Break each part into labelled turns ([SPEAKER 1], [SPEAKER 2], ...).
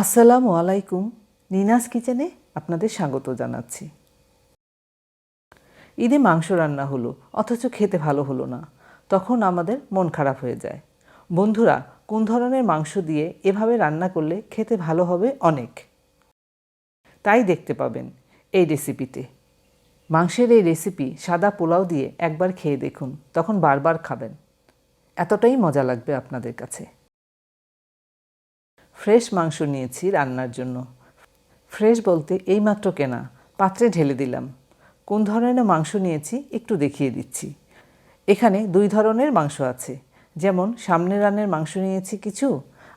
[SPEAKER 1] আসসালামু আলাইকুম, নিনাস কিচেনে আপনাদের স্বাগত জানাচ্ছি। ঈদে মাংস রান্না হলো, অথচ খেতে ভালো হলো না। তখন আমাদের মন খারাপ হয়ে যায়। বন্ধুরা, কোন ধরনের মাংস দিয়ে এভাবে রান্না করলে খেতে ভালো হবে অনেক। তাই দেখতে পাবেন এই রেসিপিতে। মাংসের এই রেসিপি সাদা পোলাও দিয়ে একবার খেয়ে দেখুন, তখন বারবার খাবেন। এতটাই মজা লাগবে আপনাদের কাছে। ফ্রেশ মাংস নিয়েছি রান্নার জন্য। ফ্রেশ বলতে এইমাত্র কেনা, পাত্রে ঢেলে দিলাম। কোন ধরনের মাংস নিয়েছি একটু দেখিয়ে দিচ্ছি। এখানে দুই ধরনের মাংস আছে, যেমন সামনের রানের মাংস নিয়েছি কিছু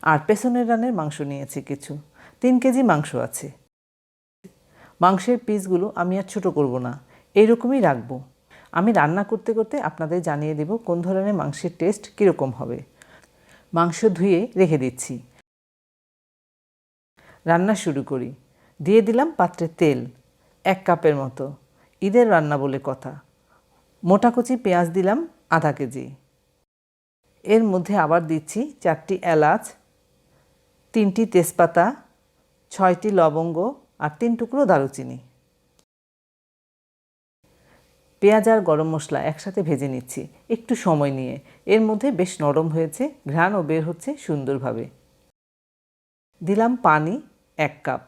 [SPEAKER 1] আর পেছনের রানের মাংস নিয়েছি কিছু। তিন কেজি মাংস আছে। মাংসের পিসগুলো আমি আর ছোটো করব না, এইরকমই রাখব। আমি রান্না করতে করতে আপনাদের জানিয়ে দেব কোন ধরনের মাংসের টেস্ট কীরকম হবে। মাংস ধুয়ে রেখে দিচ্ছি। রান্না শুরু করি। দিয়ে দিলাম পাত্রে তেল, এক কাপের মতো। ঈদের রান্না বলে কথা। মোটাকুচি পেঁয়াজ দিলাম আধা কেজি। এর মধ্যে আবার দিচ্ছি চারটি এলাচ, তিনটি তেজপাতা, ছয়টি লবঙ্গ আর তিন টুকরো দারুচিনি। পেঁয়াজ আর গরম মশলা একসাথে ভেজে নিচ্ছি একটু সময় নিয়ে। এর মধ্যে বেশ নরম হয়েছে, ঘ্রাণও বের হচ্ছে সুন্দরভাবে। দিলাম পানি এক কাপ।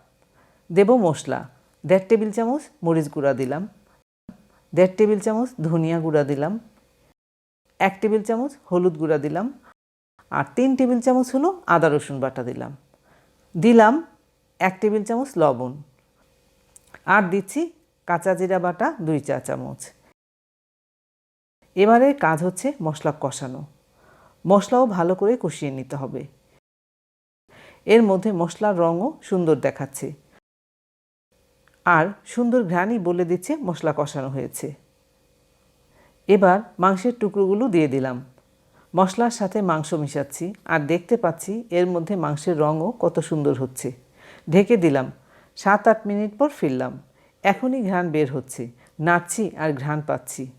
[SPEAKER 1] দেব মশলা, দেড় টেবিল চামচ মরিচ গুঁড়া দিলাম, দেড় টেবিল চামচ ধনিয়া গুঁড়া দিলাম, এক টেবিল চামচ হলুদ গুঁড়া দিলাম আর তিন টেবিল চামচ হলো আদা রসুন বাটা দিলাম। দিলাম এক টেবিল চামচ লবণ আর দিচ্ছি কাঁচা জিরা বাটা দুই চা চামচ। এবারে কাজ হচ্ছে মশলা কষানো। মশলাও ভালো করে কষিয়ে নিতে হবে। এর মধ্যে মশলার রঙও সুন্দর দেখাচ্ছে। আর সুন্দর ঘ্রাণই বলে দিচ্ছে মশলা কষানো হয়েছে। এবার মাংসের টুকরোগুলো দিয়ে দিলাম। মশলার সাথে মাংস মিশাচ্ছি আর দেখতে পাচ্ছি এর মধ্যে মাংসের রঙও কত সুন্দর হচ্ছে। ঢেকে দিলাম। সাত আট মিনিট পর ফিরলাম। এখনই ঘ্রাণ বের হচ্ছে। নাড়ছি আর ঘ্রাণ পাচ্ছি।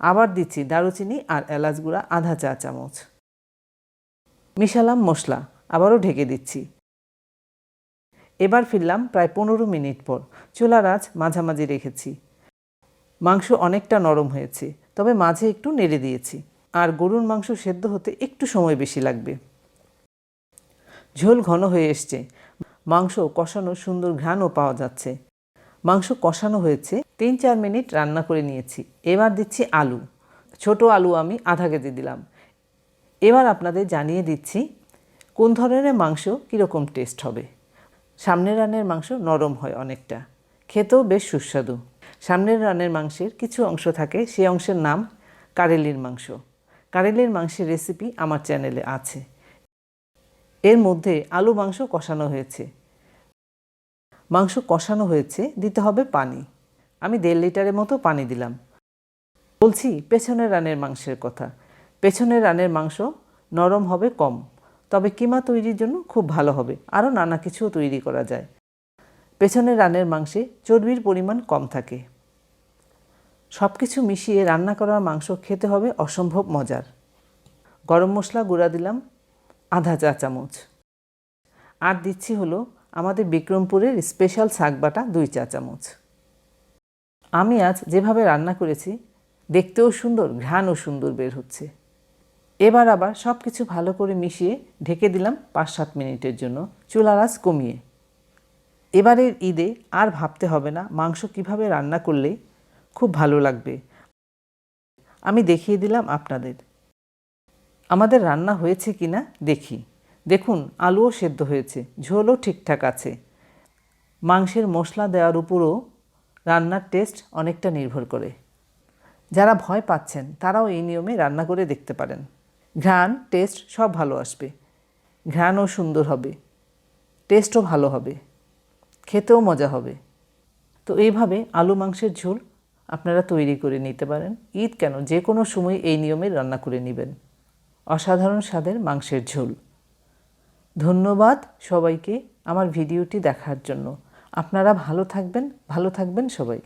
[SPEAKER 1] আবার দিচ্ছি দারুচিনি আর এলাচ গুঁড়া আধা চা চামচ। মিশালাম মশলা। আবারও ঢেকে দিচ্ছি। এবার ফিরলাম প্রায় পনেরো মিনিট পর। চুলার আঁচ মাঝামাঝি রেখেছি। মাংস অনেকটা নরম হয়েছে, তবে মাঝে একটু নেড়ে দিয়েছি। আর গরুর মাংস সেদ্ধ হতে একটু সময় বেশি লাগবে। ঝোল ঘন হয়ে এসছে। মাংস কষানো সুন্দর ঘ্রাণও পাওয়া যাচ্ছে। মাংস কষানো হয়েছে, তিন চার মিনিট রান্না করে নিয়েছি। এবার দিচ্ছি আলু। ছোট আলু আমি আধা কেজি দিলাম। এবার আপনাদের জানিয়ে দিচ্ছি কোন ধরনের মাংস কীরকম টেস্ট হবে? সামনের রানের মাংস নরম হয় অনেকটা। খেতেও বেশ সুস্বাদু। সামনের রানের মাংসের কিছু অংশ থাকে সেই অংশের নাম কারেলির মাংস। কারেলির মাংসের রেসিপি আমার চ্যানেলে আছে। এর মধ্যে আলু মাংস কষানো হয়েছে। মাংস কষানো হয়েছে, দিতে হবে পানি। আমি দেড় লিটারের মতো পানি দিলাম। বলছি, পেছনের রানের মাংসের কথা। পেছনের রানের মাংস নরম হবে কম। তবে কিমা তৈরির জন্য খুব ভালো হবে। আরও নানা কিছুও তৈরি করা যায়। পেছনের রানের মাংসে চর্বির পরিমাণ কম থাকে। সব কিছু মিশিয়ে রান্না করা মাংস খেতে হবে অসম্ভব মজার। গরম মশলা গুঁড়া দিলাম, আধা চা চামচ। আর দিচ্ছি হলো আমাদের বিক্রমপুরের স্পেশাল শাক বাটা দুই চা চামচ। আমি আজ যেভাবে রান্না করেছি, দেখতেও সুন্দর, ঘ্রাণও সুন্দর বের হচ্ছে। এবার আবার সব কিছু ভালো করে মিশিয়ে ঢেকে দিলাম পাঁচ সাত মিনিটের জন্য। চুলার কমিয়ে। এবারের ঈদে আর ভাবতে হবে না মাংস কীভাবে রান্না করলে খুব ভালো লাগবে। আমি দেখিয়ে দিলাম আপনাদের। আমাদের রান্না হয়েছে কি না দেখি। দেখুন, আলুও সেদ্ধ হয়েছে, ঝোলও ঠিকঠাক আছে। মাংসের মশলা দেওয়ার উপরও রান্নার টেস্ট অনেকটা নির্ভর করে। যারা ভয় পাচ্ছেন, তারাও এই নিয়মে রান্না করে দেখতে পারেন। ঘ্রাণ, টেস্ট সব ভালো আসবে। ঘ্রাণও সুন্দর হবে। টেস্টও ভালো হবে। খেতেও মজা হবে। তো এইভাবে আলু মাংসের ঝোল আপনারা তৈরি করে নিতে পারেন। ঈদ কেন? যে কোনো সময় এই নিয়মে রান্না করে নেবেন। অসাধারণ স্বাদের মাংসের ঝোল। ধন্যবাদ সবাইকে আমার ভিডিওটি দেখার জন্য। আপনারা ভালো থাকবেন ভালো থাকবেন সবাই।